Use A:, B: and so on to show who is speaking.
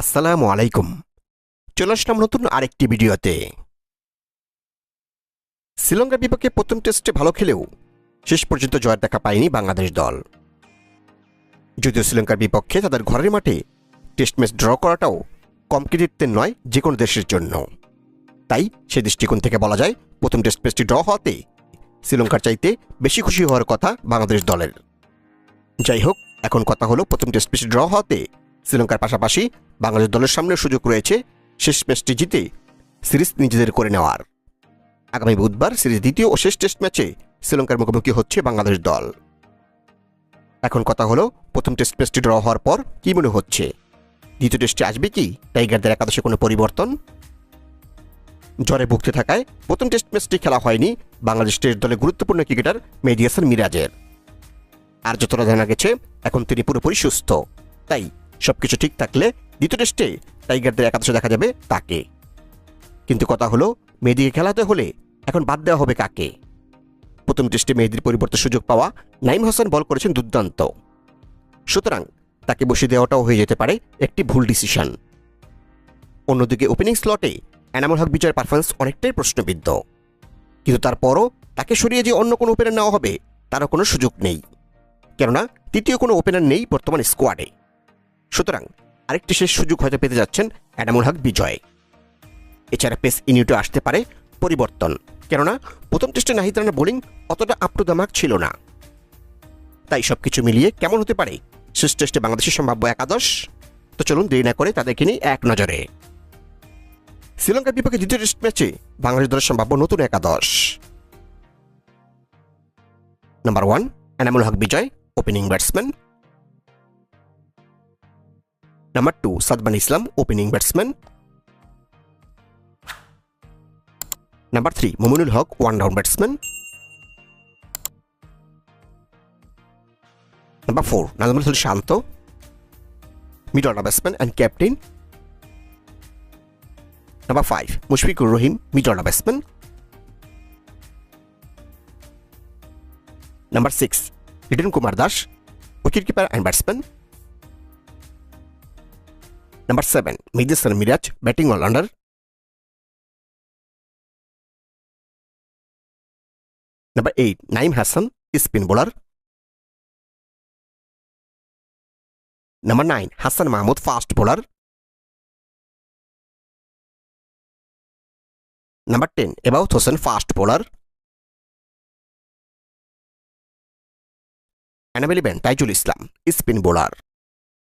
A: আসসালামু আলাইকুম। চলে আসলাম নতুন আরেকটি ভিডিওতে। শ্রীলঙ্কার বিপক্ষে প্রথম টেস্টে ভালো খেলেও শেষ পর্যন্ত জয়ের দেখা পায়নি বাংলাদেশ দল। যদিও শ্রীলঙ্কার বিপক্ষে তাদের ঘরের মাঠে টেস্ট ম্যাচ ড্র করাটাও কম কৃতিত্বের নয় যে কোনো দেশের জন্য। তাই সে দৃষ্টিকোণ থেকে বলা যায়, প্রথম টেস্ট ম্যাচটি ড্র হওয়াতে শ্রীলঙ্কার চাইতে বেশি খুশি হওয়ার কথা বাংলাদেশ দলের। যাই হোক, এখন কথা হলো প্রথম টেস্ট ম্যাচ ড্র হওয়াতে শ্রীলঙ্কার পাশাপাশি বাংলাদেশ দলের সামনে সুযোগ রয়েছে শেষ ম্যাচটি জিতে সিরিজ নিজেদের করে নেওয়ার। আগামী বুধবার সিরিজ দ্বিতীয় ও শেষ টেস্ট ম্যাচে শ্রীলঙ্কার মুখোমুখি হচ্ছে বাংলাদেশ দল। এখন কথা হলো, প্রথম টেস্ট ম্যাচটি ড্র হওয়ার পর কি মনে হচ্ছে? দ্বিতীয় টেস্টে আসবে কি? টাইগারদের একাদশে কোনো পরিবর্তন? জ্বরে ভুগতে থাকায় প্রথম টেস্ট ম্যাচটি খেলা হয়নি বাংলাদেশ টেস্ট দলের গুরুত্বপূর্ণ ক্রিকেটার মেহেদী হাসান মিরাজের। আর যতটা জানা গেছে, এখন তিনি পুরোপুরি সুস্থ। তাই সবকিছু ঠিক থাকলে দ্বিতীয় টেস্টে টাইগারদের একাদশে দেখা যাবে তাকে। কিন্তু কথা হলো মেহেদিকে খেলাতে হলে এখন বাদ দেওয়া হবে কাকে। প্রথম টেস্টে মেহেদির পরিবর্তে সুযোগ পাওয়া নাইম হাসান বল করেছেন দুর্দান্ত। সুতরাং তাকে বসিয়ে দেওয়াটাও হয়ে যেতে পারে একটি ভুল ডিসিশন অন্যদিকে ওপেনিং স্লটে এনামুল হক বিজয়ের পারফরমেন্স অনেকটাই প্রশ্নবিদ্ধ। কিন্তু তারপরও তাকে সরিয়ে যে অন্য কোনো ওপেনার নেওয়া হবে, তারও কোনো সুযোগ নেই। কেননা, তৃতীয় কোনো ওপেনার নেই বর্তমান স্কোয়াডে সুতরাং আরেকটি শেষ সুযোগ হয়তো পেতে যাচ্ছেন অ্যাডামুল হক বিজয়। এছাড়া পেস ইউনিটে আসতে পারে পরিবর্তন। কেননা, প্রথম টেস্টে নাহিদ রানার বোলিং অতটা আপ টু দামাক ছিল না। তাই সব কিছু মিলিয়ে কেমন হতে পারে? শেষ টেস্টে বাংলাদেশের সম্ভাব্য একাদশ? তো চলুন দেরি না করে তাদেরকে নিয়ে এক নজরে। শ্রীলঙ্কার বিপক্ষে দ্বিতীয় টেস্ট ম্যাচে বাংলাদেশ দলের সম্ভাব্য নতুন একাদশ। Number one Enamul Haque Bijoy opening batsman number two Sadman Islam opening batsman number three Mominul Haque one down batsman number four Najmul Hossain Shanto middle order batsman and captain number five Mushfiqur Rahim middle order batsman number six Liton Kumar Das wicket keeper and batsman number seven মিদেসার Miraz batting allrounder number eight Nayeem Hasan spin bowler number nine Hasan Mahmud fast bowler number ten Ebadot Hossain fast bowler enable ইভেন Taijul Islam spin bowler